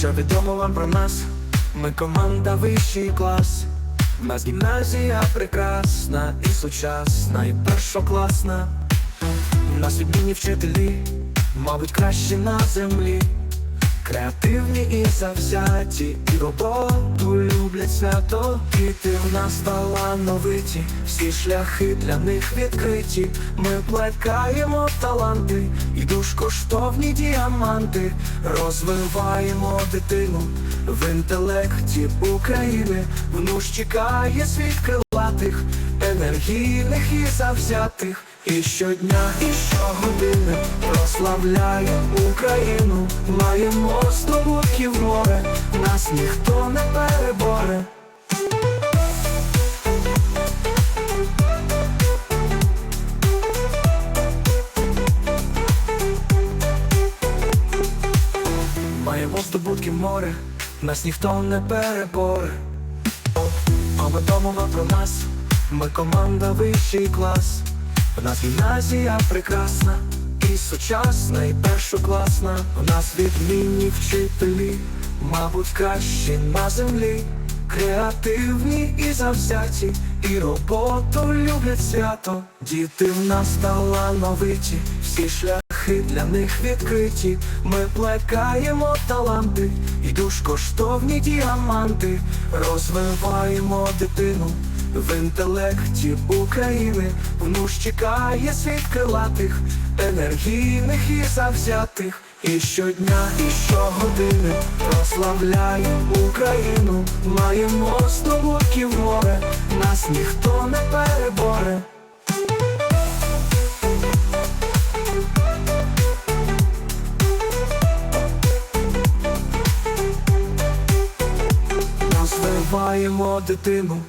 Що відомо вам про нас? Ми команда вищий клас. В нас гімназія прекрасна і сучасна, і першокласна. У нас відмінні вчителі, мабуть, кращі на землі. Креативні і завзяті, і роботу люблять свято. Діти в нас талановиті, всі шляхи для них відкриті. Ми плекаємо таланти і душ коштовні діаманти, розвиваємо дитину в інтелекті України. Внуш чекає світ крилатих, енергійних і завзятих. І щодня, і щогодини прославляє Україну, маємо здобутків море, нас ніхто не переборе. Маємо здобутків море, нас ніхто не переборе. А ми думаємо про нас, ми команда вищий клас. У нас гімназія прекрасна, сучасна, і першокласна. У нас відмінні вчителі, мабуть, кращі на землі, креативні і завзяті, і роботу люблять свято. Діти в нас талановиті, всі шляхи для них відкриті. Ми плекаємо таланти, і душ коштовні діаманти, розвиваємо дитину. В інтелекті України внуш чекає світ крилатих, енергійних і завзятих. І щодня, і щогодини прославляє Україну, маємо здобутків море, нас ніхто не переборе. Розвиваємо дитину